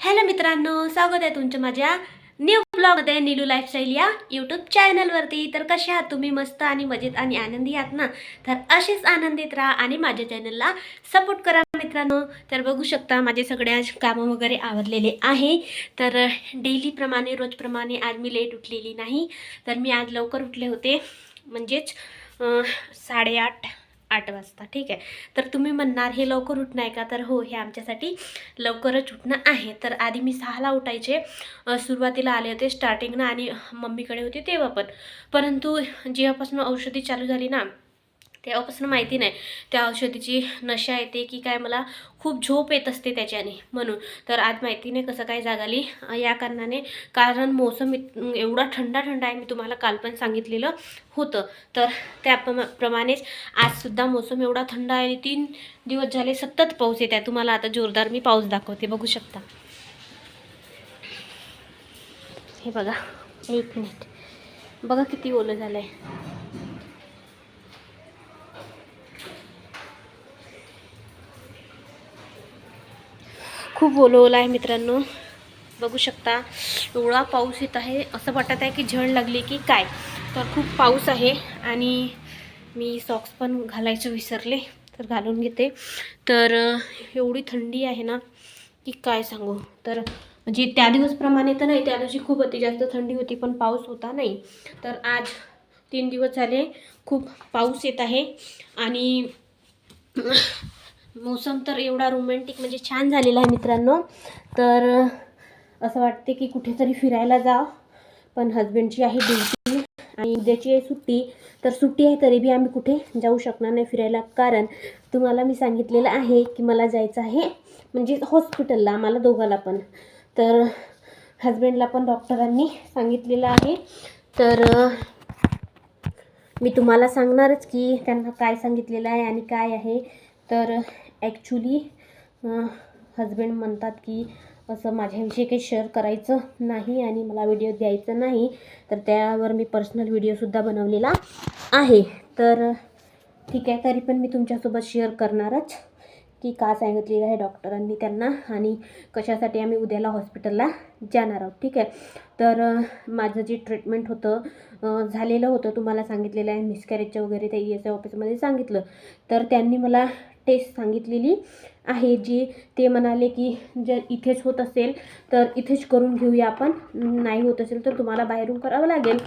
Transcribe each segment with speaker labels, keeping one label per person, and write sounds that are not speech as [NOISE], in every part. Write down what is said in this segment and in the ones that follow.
Speaker 1: Hello मित्रांनो स्वागत आहे तुमचं माझ्या न्यू ब्लॉगमध्ये नीलू लाईफस्टाईल या यूट्यूब चॅनलवरती तर कसे आहात तुम्ही? मस्त आणि मजेत आणि आनंदी आहात ना? तर असेच आनंदित राहा आणि माझ्या चॅनलला सपोर्ट करा मित्रांनो. तर बघू शकता माझे सगळ्या कामं वगैरे आवरलेले आहे. तर डेलीप्रमाणे रोजप्रमाणे आज मी लेट उठलेली नाही. तर मी आज लवकर उठले होते. म्हणजेच साडेआठ आठ वाजता ठीक आहे? तर तुम्ही म्हणणार हे लवकर उठणं आहे का? तर हो हे आमच्यासाठी लवकरच उठणं आहे. तर आधी मी सहाला उठायचे. सुरुवातीला आले होते स्टार्टिंगनं आणि मम्मीकडे होते तेव्हा पण. परंतु जेव्हापासून औषधी चालू झाली ना तेव्हापासून माहिती नाही. त्या औषधीची नशा येते की काय मला खूप झोप येत असते त्याच्याने म्हणून. तर आज माहिती नाही कसं काय जागाली? या कारणाने कारण मोसम इत- एवढा थंडा थंड आहे मी तुम्हाला काल पण सांगितलेलं होतं. तर त्याप्रमाणेच आजसुद्धा मोसम एवढा थंड आहे आणि तीन दिवस झाले सतत पाऊस येत आहे. तुम्हाला आता जोरदार मी पाऊस दाखवते. बघू शकता. हे बघा एक मिनिट. बघा किती ओलं झालं आहे खूप ओलवलं आहे मित्रांनो. बघू शकता एवढा पाऊस येत आहे. असं वाटत आहे की झड लागली की काय? तर खूप पाऊस आहे आणि मी सॉक्स पण घालायचं विसरले तर घालून घेते. तर एवढी थंडी आहे ना की काय सांगू? तर म्हणजे त्या दिवसप्रमाणे तर नाही त्या दिवशी खूप अति जास्त थंडी होती पण पाऊस होता नाही. तर आज तीन दिवस झाले खूप पाऊस येत आहे आणि मोसम तर एवढा रोमॅन्टिक म्हणजे छान झालेला आहे मित्रांनो. तर असं वाटते की कुठेतरी फिरायला जा पण हजबंडची आहे ड्युटी आणि उद्याची आहे सुट्टी. तर सुट्टी आहे तरी बी आम्ही कुठे जाऊ शकणार नाही फिरायला. कारण तुम्हाला मी सांगितलेलं आहे की मला जायचं आहे म्हणजे हॉस्पिटलला आम्हाला दोघाला पण. तर हजबंडला पण डॉक्टरांनी सांगितलेलं आहे. तर मी तुम्हाला सांगणारच की त्यांना काय सांगितलेलं आहे आणि काय आहे. तर ॲक्च्युली हजबंड म्हणतात की असं माझ्याविषयी काही शेअर करायचं नाही आणि मला व्हिडिओ द्यायचं नाही तर त्यावर मी पर्सनल व्हिडिओसुद्धा बनवलेला आहे. तर ठीक आहे तरी पण मी तुमच्यासोबत शेअर करणारच की का सांगितलेलं आहे डॉक्टरांनी त्यांना आणि कशासाठी आम्ही उद्याला हॉस्पिटलला जाणार आहोत ठीक आहे? तर माझं जे ट्रीटमेंट होतं झालेलं होतं तुम्हाला सांगितलेलं आहे मिसकॅरेजचं वगैरे त्या ई एस आय ऑफिसमध्ये सांगितलं. तर त्यांनी मला टेस्ट सांगितलेली आहे जी ते म्हणाले की जर इथेच होत असेल तर इथेच करून घेऊया आपण. नाही होत असेल तर तुम्हाला बाहेरून करावं लागेल.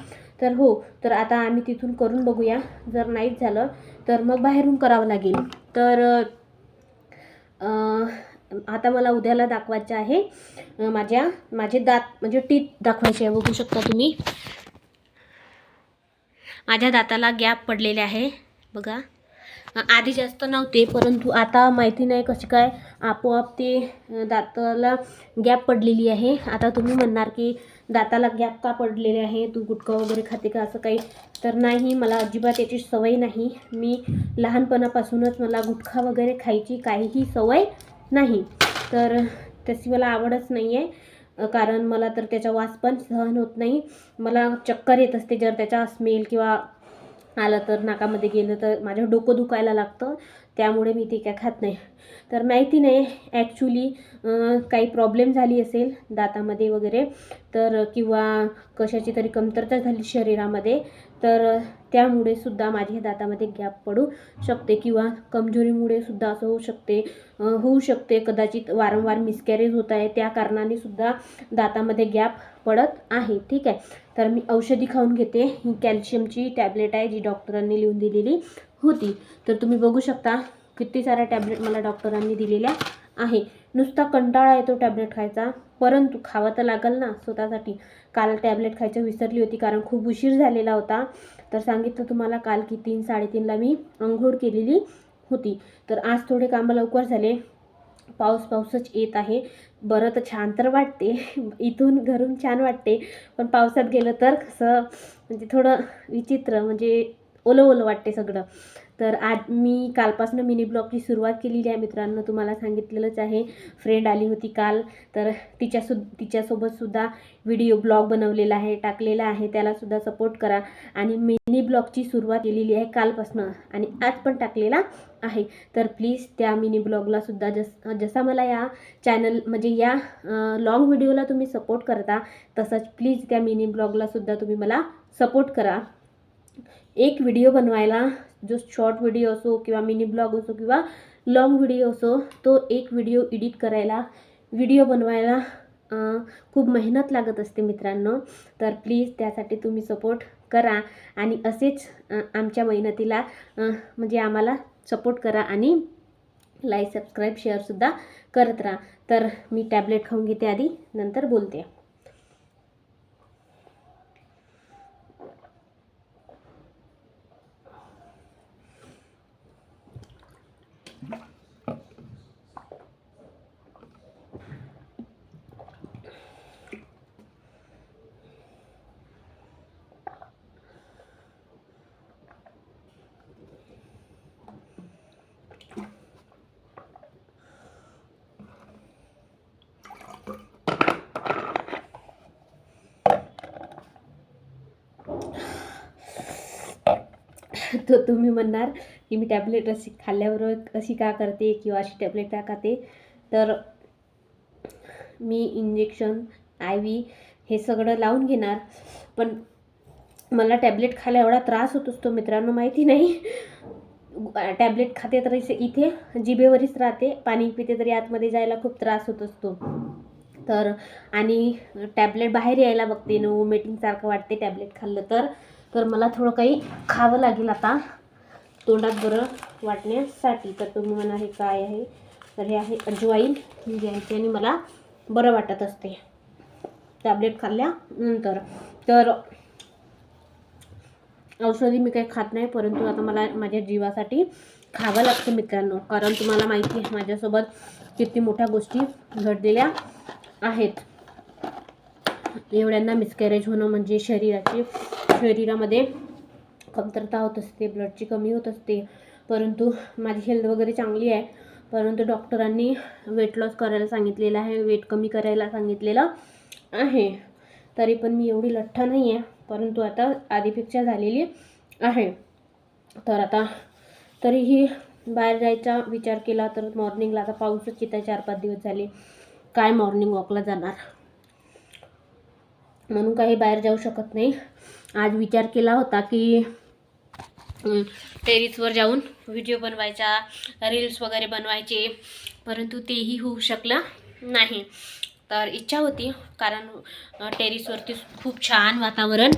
Speaker 1: तर हो तर आता आम्ही तिथून करून बघूया. जर नाहीच झालं तर मग बाहेरून करावं लागेल. तर आता मला उद्याला दाखवायचं आहे. माझ्या माझे दात म्हणजे टीथ दाखवायचे आहे. बघू शकता तुम्ही. माझ्या दाताला गॅप पडलेले आहे. बघा. आधी जास्त नव्हते परंतु आता माहिती नाही कशी काय. आपोआप ते दाताला गॅप पडलेली आहे. आता तुम्ही म्हणणार की दाताला गॅप का पडलेले आहे? तू गुटखा वगैरे खाते का? असं काही तर नाही. मला अजिबात याची सवय नाही. मी लहानपणापासूनच मला गुटखा वगैरे खायची काहीही सवय नाही. तर तशी मला आवडच नाही आहे कारण मला तर त्याचा वास पण सहन होत नाही. मला चक्कर येत असते. जर त्याचा स्मेल किंवा आलं तर नाकामध्ये गेलं तर माझं डोकं दुखायला लागतं. त्यामुळे मी ते काय खात नाही. तर माहिती नाही ॲक्च्युली काही प्रॉब्लेम झाली असेल दातामध्ये वगैरे तर किंवा कशाची तरी कमतरता झाली शरीरामध्ये तर त्यामुळे सुद्धा माझ्या दातामध्ये गॅप पडू शकते किंवा कमजोरीमुळे सुद्धा असं होऊ शकते. होऊ शकते. कदाचित वारंवार मिसकॅरेज होत आहे. त्या कारणाने सुद्धा दातामध्ये गॅप पडत आहे. ठीक आहे. तर मी औषधी खाऊन घेते. ही कॅल्शियमची टॅबलेट आहे जी डॉक्टरांनी लिहून दिलेली होती. तर तुम्ही बघू शकता किती साऱ्या टॅबलेट मला डॉक्टरांनी दिलेल्या आहे. नुसता कंटाळा येतो टॅबलेट खायचा. परंतु खावं तर लागेल ना स्वतःसाठी. काल टॅबलेट खायचं विसरली होती कारण खूप उशीर झालेला होता. तर सांगितलं तुम्हाला काल की तीन साडेतीनला मी अंघोळ केलेली होती. तर आज थोडे कामं लवकर झाले. पाऊस पाऊसच येत आहे. बरं तर छान तर वाटते. [LAUGHS] इथून घरून छान वाटते. पण पावसात गेलं तर कसं म्हणजे थोडं विचित्र म्हणजे ओलं ओलं वाटते सगळं. तर आज मी कालपासून मिनी ब्लॉगची सुरुवात केलेली आहे. मित्रांनो तुम्हाला सांगितलेलंच आहे. फ्रेंड आली होती काल. तर तिच्यासु तिच्यासोबतसुद्धा व्हिडिओ ब्लॉग बनवलेला आहे टाकलेला आहे. त्यालासुद्धा सपोर्ट करा. आणि मिनी ब्लॉगची सुरुवात केलेली आहे कालपासून. आणि आज पण टाकलेला आहे. तर प्लीज त्या मिनी ब्लॉगलासुद्धा जस जसा मला या चॅनल म्हणजे या लॉंग व्हिडिओला तुम्ही सपोर्ट करता तसंच प्लीज त्या मिनी ब्लॉगलासुद्धा तुम्ही मला सपोर्ट करा. एक व्हिडिओ बनवायला जो शॉर्ट व्हिडिओ असो किंवा मिनी ब्लॉग असो किंवा लॉंग व्हिडिओ असो तो एक व्हिडिओ एडिट करायला व्हिडिओ बनवायला खूप मेहनत लागत असते मित्रांनो. तर प्लीज त्यासाठी तुम्ही सपोर्ट करा आणि असेच आमच्या मेहनतीला म्हणजे आम्हाला सपोर्ट करा आणि लाईक सबस्क्राईब शेअरसुद्धा करत राहा. तर मी टॅबलेट खाऊन घेते आधी नंतर बोलते. [LAUGHS] तर तुम्ही म्हणणार की मी टॅबलेट अशी खाल्ल्यावर अशी का करते किंवा अशी टॅबलेट का खाते? तर मी इंजेक्शन आय व्ही हे सगळं लावून घेणार. पण मला टॅबलेट खायला एवढा त्रास होत असतो मित्रांनो माहिती नाही. [LAUGHS] टॅबलेट खाते तर इथे जिभेवरच राहते. पाणी पिते तरी आतमध्ये जायला खूप त्रास होत असतो. तर आणि टॅबलेट बाहेर यायला बघते. नऊ वोमिटिंगसारखं वाटते टॅबलेट खाल्लं तर. तर मला थोडं काही खावं लागेल आता तोंडात बरं वाटण्यासाठी. तर तुम्ही म्हणा हे काय आहे? तर हे आहे अजवाईन. घ्यायची आणि मला बरं वाटत असते. टॅबलेट खाल्ल्यानंतर. तर औषधी मी काही खात नाही परंतु आता मला माझ्या जीवासाठी खावं लागतं मित्रांनो. कारण तुम्हाला माहिती आहे माझ्यासोबत किती मोठ्या गोष्टी घडलेल्या आहेत. एवढ्यांना मिसकॅरेज होणं म्हणजे शरीराची शरीरामध्ये कमतरता होत असते ब्लडची कमी होत असते. परंतु माझी हेल्थ वगैरे चांगली आहे. परंतु डॉक्टरांनी वेट लॉस करायला सांगितलेलं आहे वेट कमी करायला सांगितलेलं आहे. तरी पण मी एवढी लठ्ठ नाही आहे परंतु आता आधीपेक्षा झालेली आहे. तर आता तरीही बाहेर जायचा विचार केला तर मॉर्निंगला आता पाऊसच येत आहे चार पाच दिवस झाले. काय मॉर्निंग वॉकला जाणार? म्हणून काही बाहेर जाऊ शकत नाही. आज विचार केला होता की टेरिसवर जाऊन व्हिडिओ बनवायचा रील्स वगैरे बनवायचे परंतु तेही होऊ शकलं नाही. तर इच्छा होती कारण टेरिसवरती खूप छान वातावरण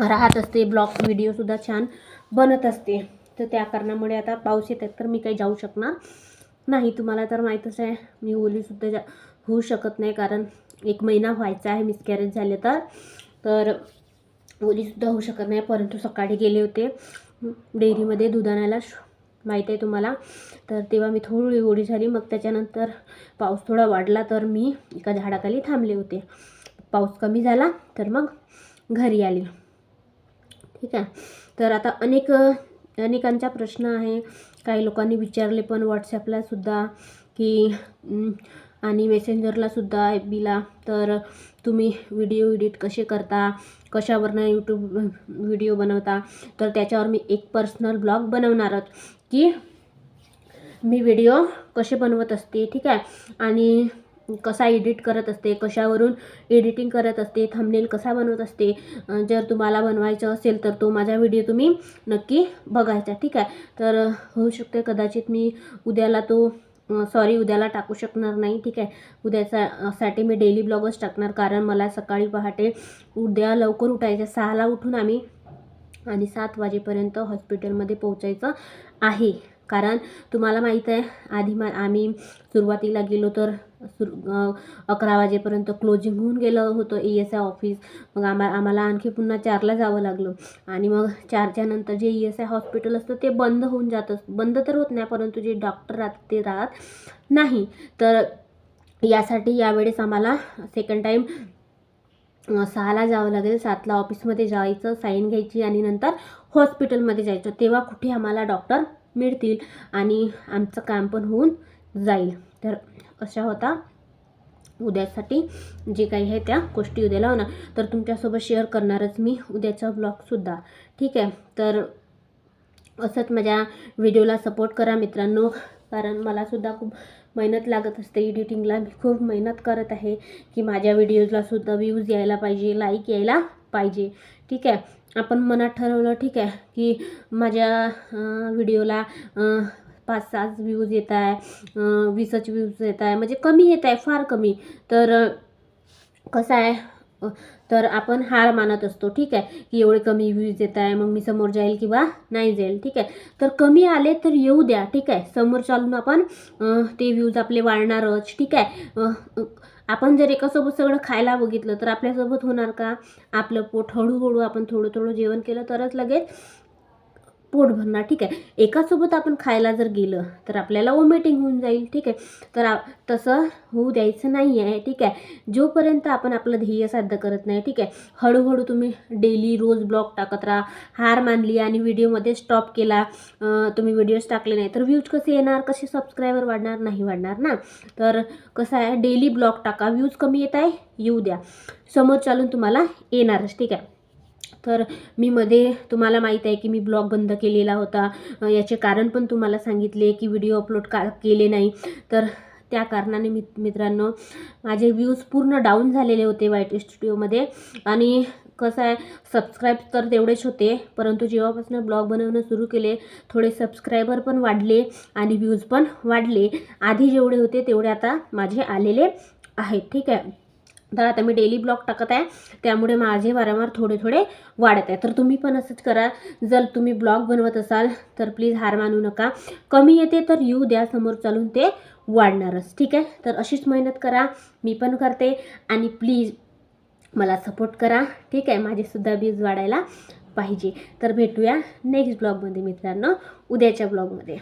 Speaker 1: राहत असते ब्लॉग व्हिडिओसुद्धा छान बनत असते. तर त्या कारणामुळे आता पाऊस येत तर मी काही जाऊ शकणार नाही. तुम्हाला तर माहीतच आहे मी ओलीसुद्धा जा होऊ शकत नाही कारण एक महिना व्हायचा आहे मिसकॅरेज झाले तर. तर ओलीसुद्धा होऊ शकत नाही परंतु सकाळी गेले होते. डेअरीमध्ये दूध आणायला श- माहीत आहे तुम्हाला. तर तेव्हा मी थोडी ओढी झाली. मग त्याच्यानंतर पाऊस थोडा वाढला तर मी एका झाडाखाली थांबले होते. पाऊस कमी झाला तर मग घरी आली. ठीक आहे. तर आता अनेक अनेकांचा प्रश्न आहे. काही लोकांनी विचारले पण व्हॉट्सॲपलासुद्धा की आणि मेसेंजरला सुद्धा बीला तर तुम्ही व्हिडिओ एडिट कसे करता? कशावरनं यूट्यूब व्हिडिओ बनवता? तर त्याच्यावर मी एक पर्सनल ब्लॉग बनवणार की मी व्हिडिओ कसे बनवत असते ठीक आहे? आणि कसा एडिट करत असते कशावरून एडिटिंग करत असते थंबनेल कसा बनवत असते जर तुम्हाला बनवायचं असेल तर तो माझा व्हिडिओ तुम्ही नक्की बघायचा ठीक आहे? तर होऊ शकते कदाचित मी उद्याला तो सॉरी उद्याला टाकू शकणार नाही ठीक आहे? उद्याचा साठी मी डेली ब्लॉगच टाकणार कारण मला सकाळी पहाटे उद्या लवकर उठायचं सहाला उठून आम्ही आणि सात वाजेपर्यंत हॉस्पिटलमध्ये पोहोचायचं आहे. कारण तुम्हाला माहीत आहे आधी मा आम्ही सुरुवातीला गेलो तर सुर अकरा वाजेपर्यंत क्लोजिंग होऊन गेलं होतं ई एस आय ऑफिस मग आम्हा आम्हाला आणखी पुन्हा चारला जावं लागलं. आणि मग चारच्या नंतर जे ई एस आय हॉस्पिटल असतं ते बंद होऊन जातं बंद तर होत नाही परंतु जे डॉक्टर राहतात ते राहत नाही. तर यासाठी यावेळेस आम्हाला सेकंड टाईम सहाला जावं लागेल. सातला ऑफिसमध्ये जायचं साईन घ्यायची आणि नंतर हॉस्पिटलमध्ये जायचं. तेव्हा कुठे आम्हाला डॉक्टर मिळतील. आणि आमचं काम पण होऊन जाईल. तर अशा होता उद्यासाठी जे काही आहे त्या गोष्टी उद्याला होणार. तर तुमच्यासोबत शेअर करणारच मी उद्याचा ब्लॉगसुद्धा ठीक आहे? तर असंच माझ्या व्हिडिओला सपोर्ट करा मित्रांनो. कारण मलासुद्धा खूप मेहनत लागत असते एडिटिंगला मी खूप मेहनत करत आहे की माझ्या व्हिडिओजलासुद्धा व्ह्यूज यायला पाहिजे लाईक यायला पाहिजे. ठीक आहे? आपण मनात ठरवलं ठीक आहे की माझ्या व्हिडिओला पाच सात व्ह्यूज येत आहे वीसच व्ह्यूज येत आहे म्हणजे कमी येत आहे फार कमी. तर कसं आहे तर आपण हार मानत असतो ठीक आहे की एवढे कमी व्ह्यूज येत आहे मग मी समोर जाईल किंवा नाही जाईल ठीक आहे. तर कमी आले तर येऊ द्या ठीक आहे. समोर चालून आपण ते व्ह्यूज आपले वाढणारच ठीक आहे. आपण जर एकासोबत सगळं खायला बघितलं तर आपल्यासोबत होणार का? आपलं पोट हळूहळू आपण थोडं थोडं जेवण केलं तरच लगेच पोट भरणार ठीक आहे. एकासोबत आपण खायला जर गेलं तर आपल्याला वॉमिटिंग होऊन जाईल ठीक आहे. तर तसं होऊ द्यायचं नाही आहे ठीक आहे. जोपर्यंत आपण आपलं ध्येय साध्य करत नाही ठीक आहे. हळूहळू तुम्ही डेली रोज ब्लॉग टाकत राहा हार मानली आणि व्हिडिओमध्ये स्टॉप केला तुम्ही व्हिडिओज टाकले नाही तर व्ह्यूज कसे येणार कसे सबस्क्रायबर वाढणार नाही वाढणार ना? तर कसं आहे डेली ब्लॉग टाका व्ह्यूज कमी येत आहे येऊ द्या. समोर चालून तुम्हाला येणारच ठीक आहे. तर मी मध्ये तुम्हाला माहीत आहे की मी ब्लॉग बंद केलेला होता. याचे कारण पण तुम्हाला सांगितले की व्हिडिओ अपलोड का केले नाही. तर त्या कारणाने मित मित्रांनो माझे व्ह्यूज पूर्ण डाऊन झालेले होते वाईट स्टुडिओमध्ये आणि कसं आहे सबस्क्राईब तर तेवढेच होते परंतु जेव्हापासून ब्लॉग बनवणं सुरू केले थोडे सबस्क्रायबर पण वाढले आणि व्ह्यूज पण वाढले. आधी जेवढे होते तेवढे आता माझे आलेले आहेत. ठीक आहे. तर आता मी डेली ब्लॉग टाकत आहे. त्यामुळे माझे वारंवार थोडे थोडे वाढत आहे. तर तुम्ही पण असंच करा. जर तुम्ही ब्लॉग बनवत असाल तर प्लीज हार मानू नका. कमी येते तर येऊ द्या समोर चालून ते वाढणारच. ठीक आहे? तर अशीच मेहनत करा. मी पण करते. आणि प्लीज मला सपोर्ट करा. ठीक आहे? माझेसुद्धा व्ह्यूज वाढायला पाहिजे. तर भेटूया नेक्स्ट ब्लॉगमध्ये मित्रांनो. उद्याच्या ब्लॉगमध्ये